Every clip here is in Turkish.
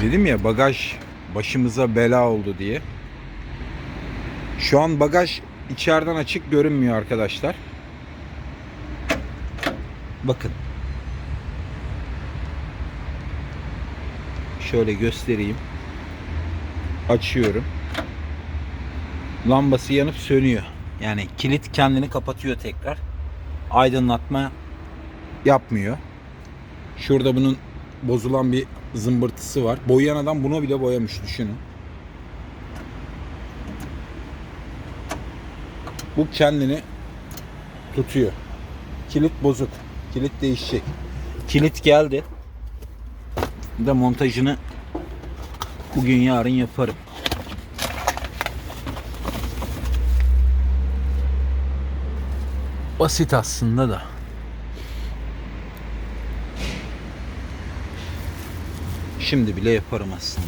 Dedim ya bagaj başımıza bela oldu diye. Şu an bagaj içeriden açık görünmüyor arkadaşlar. Bakın. Şöyle göstereyim. Açıyorum. Lambası yanıp sönüyor. Yani kilit kendini kapatıyor tekrar. Aydınlatma yapmıyor. Şurada bunun bozulan bir zımbırtısı var. Boyayan adam bunu bile boyamış düşünün. Bu kendini tutuyor. Kilit bozuk. Kilit değişecek. Kilit geldi. Bir de montajını bugün yarın yaparım. Basit aslında da. Şimdi bile yaparım aslında.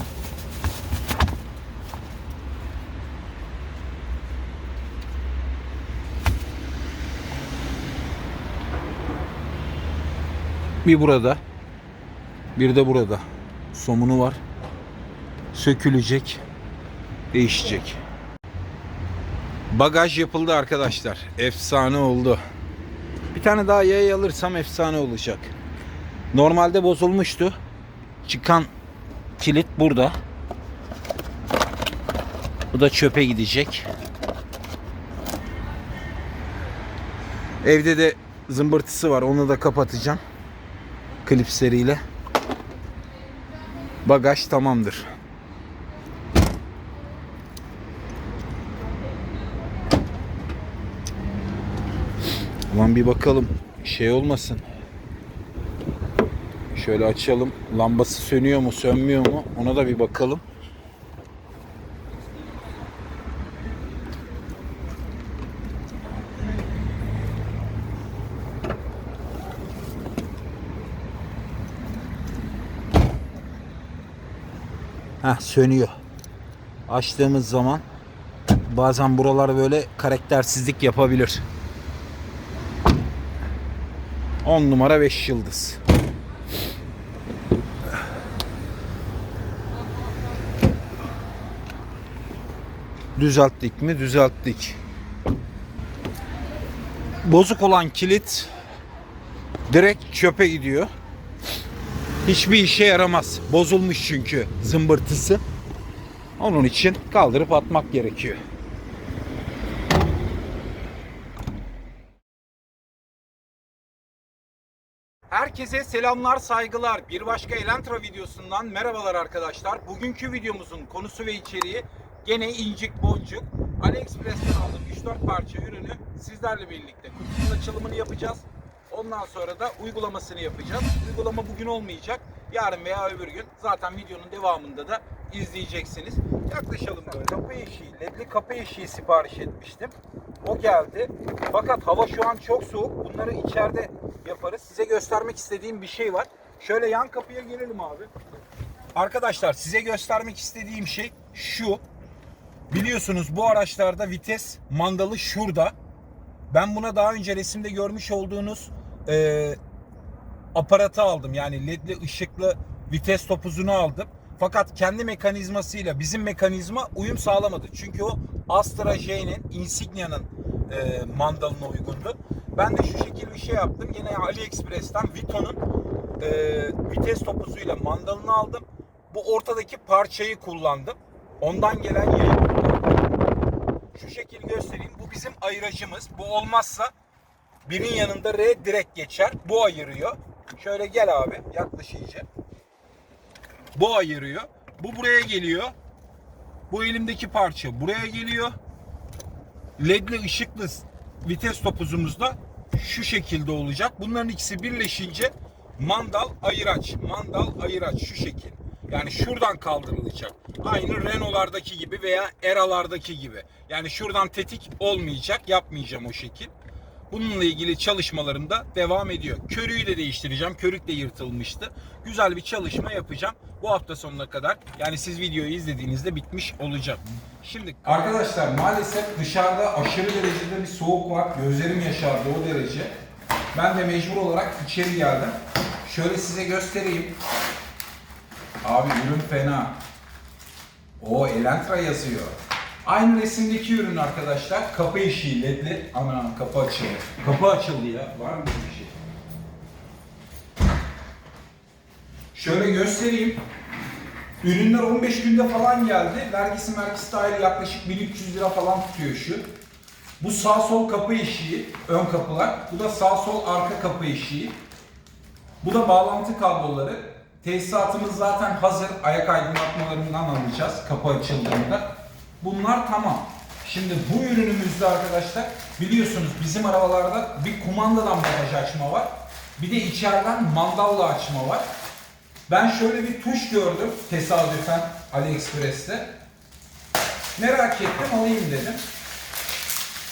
Bir burada, bir de burada. Somunu var. Sökülecek, değişecek. Bagaj yapıldı arkadaşlar. Efsane oldu. Bir tane daha yay alırsam efsane olacak. Normalde bozulmuştu. Çıkan kilit burada. Bu da çöpe gidecek. Evde de zımbırtısı var. Onu da kapatacağım. Klipsleriyle. Bagaj tamamdır. Ulan bir bakalım. Şey olmasın. Şöyle açalım. Lambası sönüyor mu, sönmüyor mu? Ona da bir bakalım. Heh, sönüyor. Açtığımız zaman bazen buralar böyle karaktersizlik yapabilir. 10 numara 5 yıldız. Düzelttik mi? Düzelttik. Bozuk olan kilit direkt çöpe gidiyor. Hiçbir işe yaramaz. Bozulmuş çünkü zımbırtısı. Onun için kaldırıp atmak gerekiyor. Herkese selamlar, saygılar. Bir başka Elantra videosundan merhabalar arkadaşlar. Bugünkü videomuzun konusu ve içeriği gene incik boncuk. AliExpress'ten aldım 3-4 parça ürünü sizlerle birlikte kutusunun açılımını yapacağız. Ondan sonra da uygulamasını yapacağız. Uygulama bugün olmayacak. Yarın veya öbür gün zaten videonun devamında da izleyeceksiniz. Yaklaşalım böyle. Kapı eşiği, ledli kapı eşiği sipariş etmiştim. O geldi. Fakat hava şu an çok soğuk. Bunları içeride yaparız. Size göstermek istediğim bir şey var. Şöyle yan kapıya gelelim abi. Arkadaşlar size göstermek istediğim şey şu. Biliyorsunuz bu araçlarda vites mandalı şurada. Ben buna daha önce resimde görmüş olduğunuz e, aparatı aldım. Yani ledli ışıklı vites topuzunu aldım. Fakat kendi mekanizmasıyla bizim mekanizma uyum sağlamadı. Çünkü o Astra J'nin, Insignia'nın e, mandalına uygundu. Ben de şu şekilde bir şey yaptım. Yine AliExpress'ten Vito'nun e, vites topuzuyla mandalını aldım. Bu ortadaki parçayı kullandım. Ondan gelen yayı kullandım. Şu şekil göstereyim. Bu bizim ayıracımız. Bu olmazsa birin yanında R direkt geçer. Bu ayırıyor. Şöyle gel abi. Yaklaş iyice. Bu ayırıyor. Bu buraya geliyor. Bu elimdeki parça buraya geliyor. LED'li ışıklı vites topuzumuz da şu şekilde olacak. Bunların ikisi birleşince mandal ayıraç, mandal ayıraç şu şekil. Yani şuradan kaldırılacak. Aynı Renault'lardaki gibi veya Era'lardaki gibi. Yani şuradan tetik olmayacak. Yapmayacağım o şekil. Bununla ilgili çalışmalarım da devam ediyor. Körüğü de değiştireceğim. Körük de yırtılmıştı. Güzel bir çalışma yapacağım. Bu hafta sonuna kadar yani siz videoyu izlediğinizde bitmiş olacak. Şimdi arkadaşlar maalesef dışarıda aşırı derecede bir soğuk var. Gözlerim yaşardı o derece. Ben de mecbur olarak içeri geldim. Şöyle size göstereyim. Abi ürün fena. O Elantra yazıyor. Aynı resimdeki ürün arkadaşlar. Kapı işi ledli. Ana kapı açıldı. Kapı açıldı ya. Var mı bir şey? Şöyle göstereyim. Ürünler 15 günde falan geldi. Vergisi merkezi dahil yaklaşık 1300 lira falan tutuyor şu. Bu sağ sol kapı eşiği, ön kapılar. Bu da sağ sol arka kapı eşiği. Bu da bağlantı kabloları. Tesisatımız zaten hazır. Ayak aydınlatmalarından alacağız kapı açıldığında. Bunlar tamam. Şimdi bu ürünümüzde arkadaşlar biliyorsunuz bizim arabalarda bir kumandadan bagaj açma var. Bir de içeriden mandalla açma var. Ben şöyle bir tuş gördüm tesadüfen AliExpress'te. Merak ettim alayım dedim.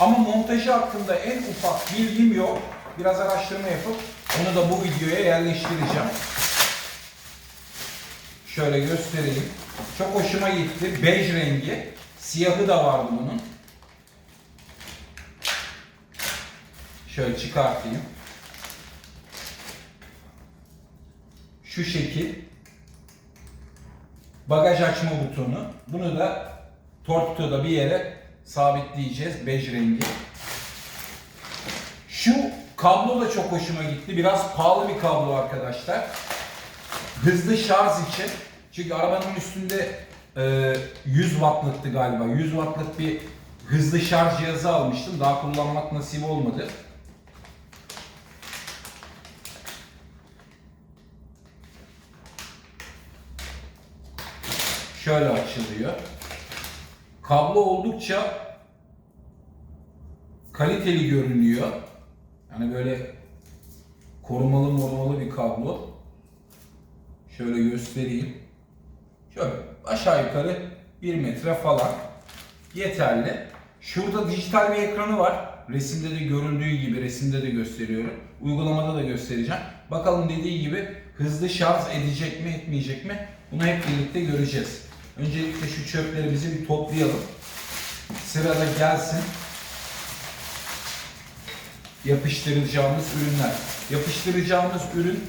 Ama montajı hakkında en ufak bilgim yok. Biraz araştırma yapıp onu da bu videoya yerleştireceğim. Şöyle göstereyim. Çok hoşuma gitti. Bej rengi. Siyahı da vardı bunun. Şöyle çıkartayım. Şu şekil. Bagaj açma butonu. Bunu da torpidoda bir yere sabitleyeceğiz. Bej rengi. Şu kablo da çok hoşuma gitti. Biraz pahalı bir kablo arkadaşlar. Hızlı şarj için. Çünkü arabanın üstünde e, 100 wattlıktı galiba. 100 wattlık bir hızlı şarj cihazı almıştım. Daha kullanmak nasip olmadı. Şöyle açılıyor. Kablo oldukça kaliteli görünüyor. Yani böyle korumalı morumalı bir kablo. Şöyle göstereyim. Şöyle aşağı yukarı 1 metre falan. Yeterli. Şurada dijital bir ekranı var. Resimde de görüldüğü gibi resimde de gösteriyorum. Uygulamada da göstereceğim. Bakalım dediği gibi hızlı şarj edecek mi etmeyecek mi? Bunu hep birlikte göreceğiz. Öncelikle şu çöplerimizi bir toplayalım. Sırada gelsin yapıştıracağımız ürünler. Yapıştıracağımız ürün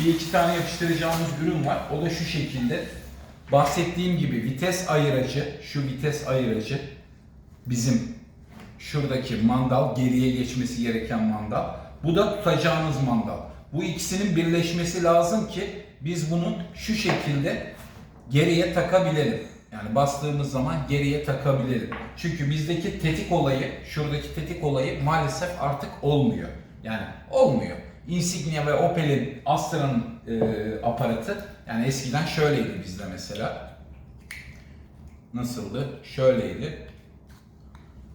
bir iki tane yapıştıracağımız ürün var. O da şu şekilde. Bahsettiğim gibi vites ayırıcı, şu vites ayırıcı bizim şuradaki mandal, geriye geçmesi gereken mandal. Bu da tutacağımız mandal. Bu ikisinin birleşmesi lazım ki biz bunu şu şekilde geriye takabilelim. Yani bastığımız zaman geriye takabilelim. Çünkü bizdeki tetik olayı, şuradaki tetik olayı maalesef artık olmuyor. Yani olmuyor. Insignia ve Opel'in Astra'nın e, aparatı yani eskiden şöyleydi bizde mesela. Nasıldı? Şöyleydi.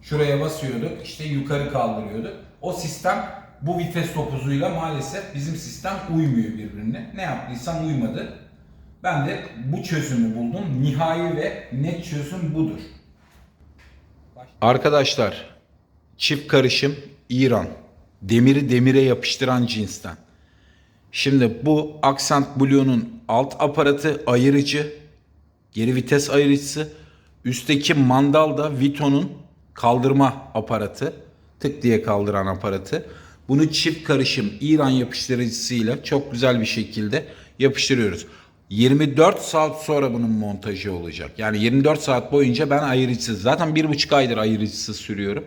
Şuraya basıyorduk, işte yukarı kaldırıyorduk. O sistem bu vites topuzuyla maalesef bizim sistem uymuyor birbirine. Ne yaptıysam uymadı. Ben de bu çözümü buldum. Nihai ve net çözüm budur. Arkadaşlar, çift karışım İran. Demiri demire yapıştıran cinsten. Şimdi bu Accent Blue'nun alt aparatı ayırıcı, geri vites ayırıcısı. Üstteki mandal da Vito'nun kaldırma aparatı. Tık diye kaldıran aparatı. Bunu çift karışım İran yapıştırıcısıyla çok güzel bir şekilde yapıştırıyoruz. 24 saat sonra bunun montajı olacak. Yani 24 saat boyunca ben ayırıcısız. Zaten 1,5 aydır ayırıcısız sürüyorum.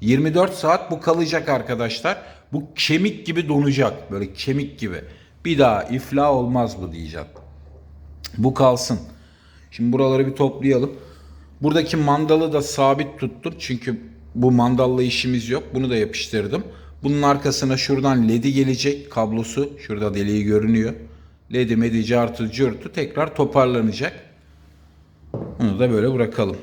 24 saat bu kalacak arkadaşlar. Bu kemik gibi donacak. Böyle kemik gibi. Bir daha iflah olmaz bu diyeceğim. Bu kalsın. Şimdi buraları bir toplayalım. Buradaki mandalı da sabit tuttum. Çünkü bu mandalla işimiz yok. Bunu da yapıştırdım. Bunun arkasına şuradan ledi gelecek kablosu. Şurada deliği görünüyor. Ledi medi cartı cürtü tekrar toparlanacak. Bunu da böyle bırakalım.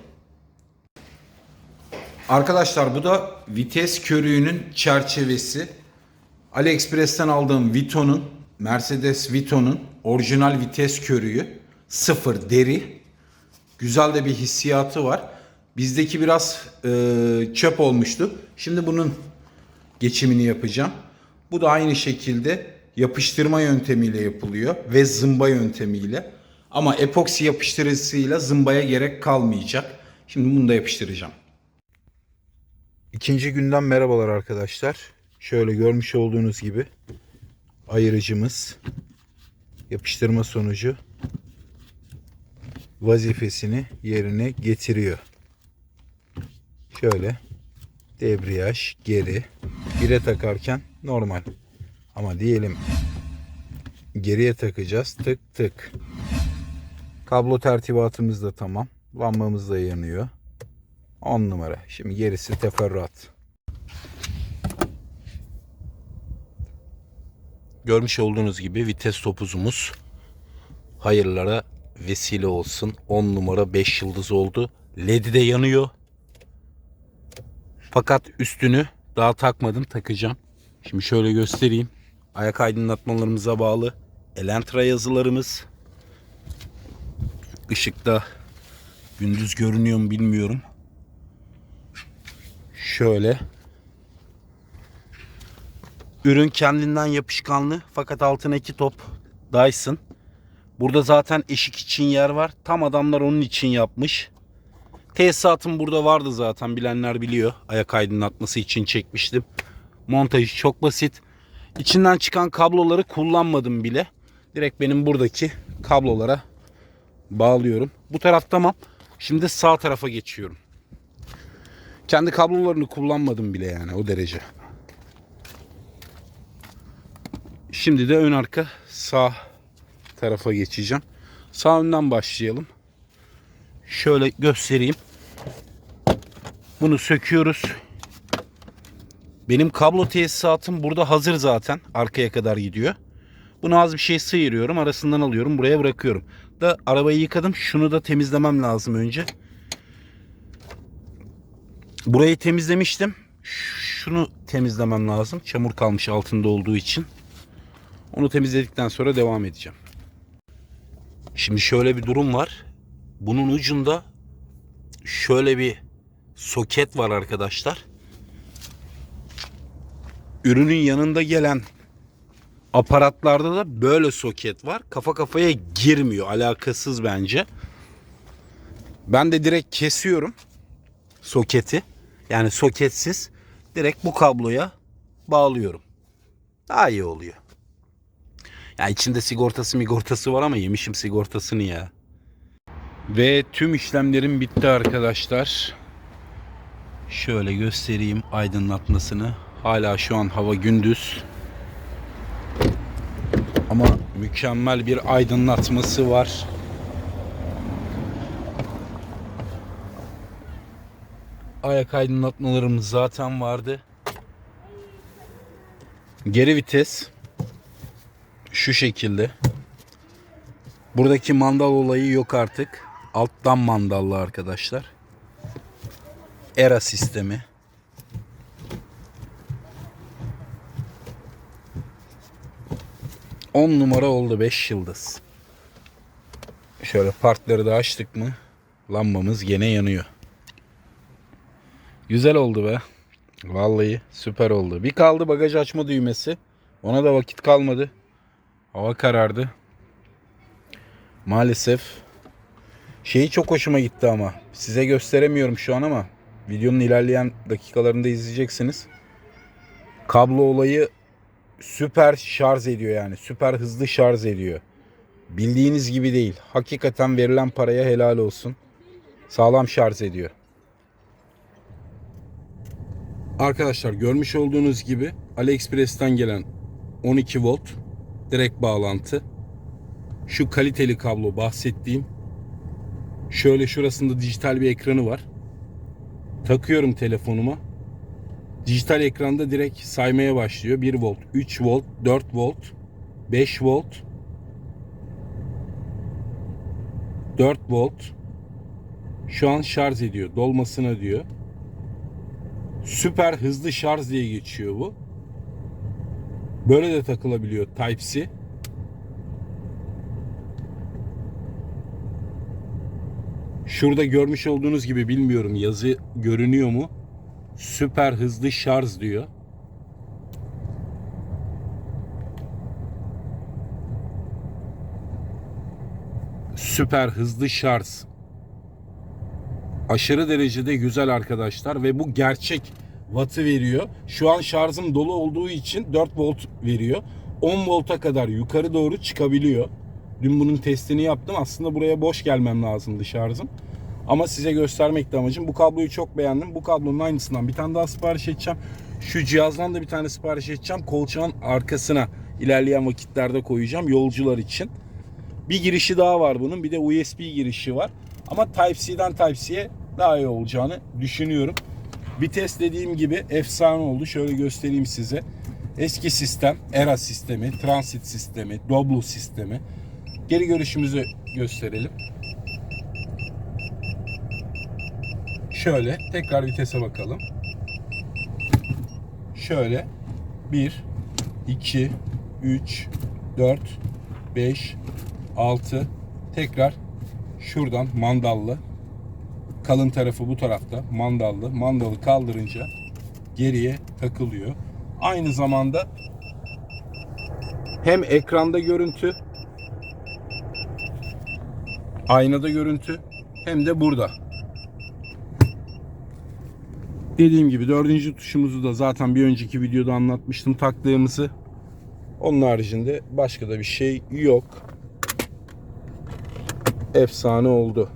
Arkadaşlar bu da vites körüğünün çerçevesi. AliExpress'ten aldığım Vito'nun, Mercedes Vito'nun orijinal vites körüğü. Sıfır deri. Güzel de bir hissiyatı var. Bizdeki biraz e, çöp olmuştu. Şimdi bunun geçimini yapacağım. Bu da aynı şekilde yapıştırma yöntemiyle yapılıyor ve zımba yöntemiyle. Ama epoksi yapıştırıcısıyla zımbaya gerek kalmayacak. Şimdi bunu da yapıştıracağım. İkinci günden merhabalar arkadaşlar. Şöyle görmüş olduğunuz gibi ayırıcımız yapıştırma sonucu vazifesini yerine getiriyor. Şöyle debriyaj geri. Bire takarken normal. Ama diyelim geriye takacağız. Tık tık. Kablo tertibatımız da tamam. Lambamız da yanıyor. 10 numara. Şimdi gerisi teferruat. Görmüş olduğunuz gibi vites topuzumuz hayırlara vesile olsun. 10 numara 5 yıldız oldu. LED'i de yanıyor. Fakat üstünü daha takmadım takacağım. Şimdi şöyle göstereyim. Ayak aydınlatmalarımıza bağlı. Elantra yazılarımız. Işıkta gündüz görünüyor mu bilmiyorum. Şöyle. Ürün kendinden yapışkanlı fakat altına iki top Dyson. Burada zaten eşik için yer var. Tam adamlar onun için yapmış. Tesisatım burada vardı zaten bilenler biliyor. Ayak aydınlatması için çekmiştim. Montajı çok basit. İçinden çıkan kabloları kullanmadım bile. Direkt benim buradaki kablolara bağlıyorum. Bu taraf tamam. Şimdi sağ tarafa geçiyorum. Kendi kablolarını kullanmadım bile yani o derece. Şimdi de ön arka sağ tarafa geçeceğim. Sağ önden başlayalım. Şöyle göstereyim. Bunu söküyoruz. Benim kablo tesisatım burada hazır zaten. Arkaya kadar gidiyor. Bunu az bir şey sıyırıyorum. Arasından alıyorum. Buraya bırakıyorum. Da arabayı yıkadım. Şunu da temizlemem lazım önce. Burayı temizlemiştim. Şunu temizlemem lazım. Çamur kalmış altında olduğu için. Onu temizledikten sonra devam edeceğim. Şimdi şöyle bir durum var. Bunun ucunda şöyle bir soket var arkadaşlar. Ürünün yanında gelen aparatlarda da böyle soket var. Kafa kafaya girmiyor. Alakasız bence. Ben de direkt kesiyorum soketi. Yani soketsiz direkt bu kabloya bağlıyorum. Daha iyi oluyor. Ya içinde sigortası migortası var ama yemişim sigortasını ya. Ve tüm işlemlerim bitti arkadaşlar. Şöyle göstereyim aydınlatmasını. Hala şu an hava gündüz. Ama mükemmel bir aydınlatması var. Ayak aydınlatmalarımız zaten vardı. Geri vites şu şekilde. Buradaki mandal olayı yok artık. Alttan mandallı arkadaşlar. ERA sistemi. On numara oldu 5 yıldız. Şöyle partları da açtık mı lambamız gene yanıyor. Güzel oldu be. Vallahi süper oldu. Bir kaldı bagaj açma düğmesi. Ona da vakit kalmadı. Hava karardı. Maalesef. Şeyi çok hoşuma gitti ama. Size gösteremiyorum şu an ama. Videonun ilerleyen dakikalarında izleyeceksiniz. Kablo olayı süper şarj ediyor yani. Süper hızlı şarj ediyor. Bildiğiniz gibi değil. Hakikaten verilen paraya helal olsun. Sağlam şarj ediyor. Arkadaşlar görmüş olduğunuz gibi AliExpress'ten gelen 12 volt direkt bağlantı. Şu kaliteli kablo bahsettiğim. Şöyle şurasında dijital bir ekranı var. Takıyorum telefonuma. Dijital ekranda direkt saymaya başlıyor. 1 volt, 3 volt, 4 volt, 5 volt, 4 volt. Şu an şarj ediyor. Dolmasına diyor. Süper hızlı şarj diye geçiyor bu. Böyle de takılabiliyor Type-C. Şurada görmüş olduğunuz gibi bilmiyorum yazı görünüyor mu? Süper hızlı şarj diyor. Süper hızlı şarj. Aşırı derecede güzel arkadaşlar ve bu gerçek wattı veriyor. Şu an şarjım dolu olduğu için 4 volt veriyor. 10 volta kadar yukarı doğru çıkabiliyor. Dün bunun testini yaptım. Aslında buraya boş gelmem lazımdı şarjım. Ama size göstermekti amacım. Bu kabloyu çok beğendim. Bu kablonun aynısından bir tane daha sipariş edeceğim. Şu cihazdan da bir tane sipariş edeceğim. Kolçağın arkasına ilerleyen vakitlerde koyacağım yolcular için. Bir girişi daha var bunun. Bir de USB girişi var. Ama Type-C'den Type-C'ye daha iyi olacağını düşünüyorum. Vites dediğim gibi efsane oldu. Şöyle göstereyim size. Eski sistem, ERA sistemi, Transit sistemi, Doblo sistemi. Geri görüşümüzü gösterelim. Şöyle tekrar vitese bakalım. Şöyle 1 2 3 4 5 6 tekrar şuradan mandallı kalın tarafı bu tarafta mandallı mandalı kaldırınca geriye takılıyor. Aynı zamanda hem ekranda görüntü aynada görüntü hem de burada. Dediğim gibi dördüncü tuşumuzu da zaten bir önceki videoda anlatmıştım taktığımızı. Onun haricinde başka da bir şey yok. Efsane oldu.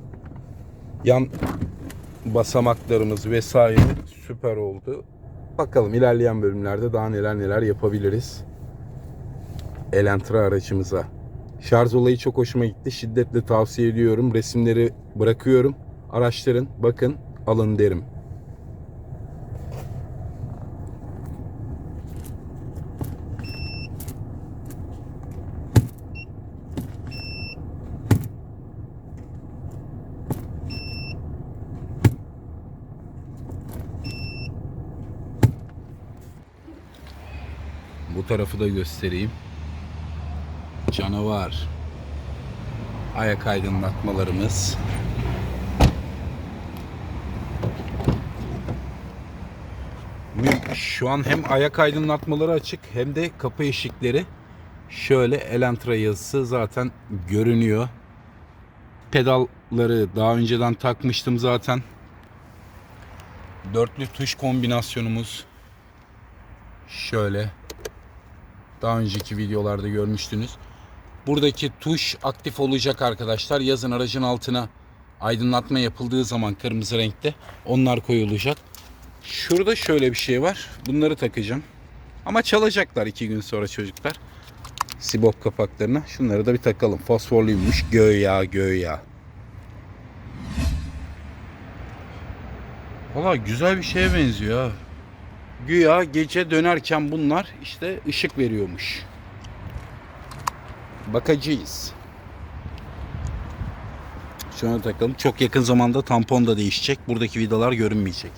Yan basamaklarımız vesaire süper oldu. Bakalım ilerleyen bölümlerde daha neler neler yapabiliriz. Elantra aracımıza. Şarj olayı çok hoşuma gitti. Şiddetle tavsiye ediyorum. Resimleri bırakıyorum. Araştırın, bakın, alın derim. Tarafı da göstereyim. Canavar. Ayak aydınlatmalarımız. Şu an hem ayak aydınlatmaları açık hem de kapı eşikleri. Şöyle Elantra yazısı zaten görünüyor. Pedalları daha önceden takmıştım zaten. Dörtlü tuş kombinasyonumuz şöyle daha önceki videolarda görmüştünüz. Buradaki tuş aktif olacak arkadaşlar. Yazın aracın altına aydınlatma yapıldığı zaman kırmızı renkte onlar koyulacak. Şurada şöyle bir şey var. Bunları takacağım. Ama çalacaklar iki gün sonra çocuklar. Sibop kapaklarına. Şunları da bir takalım. Fosforluymuş. Göya göya. Valla güzel bir şeye benziyor ha. Güya gece dönerken bunlar işte ışık veriyormuş. Bakacağız. Şuna takalım. Çok yakın zamanda tampon da değişecek. Buradaki vidalar görünmeyecek.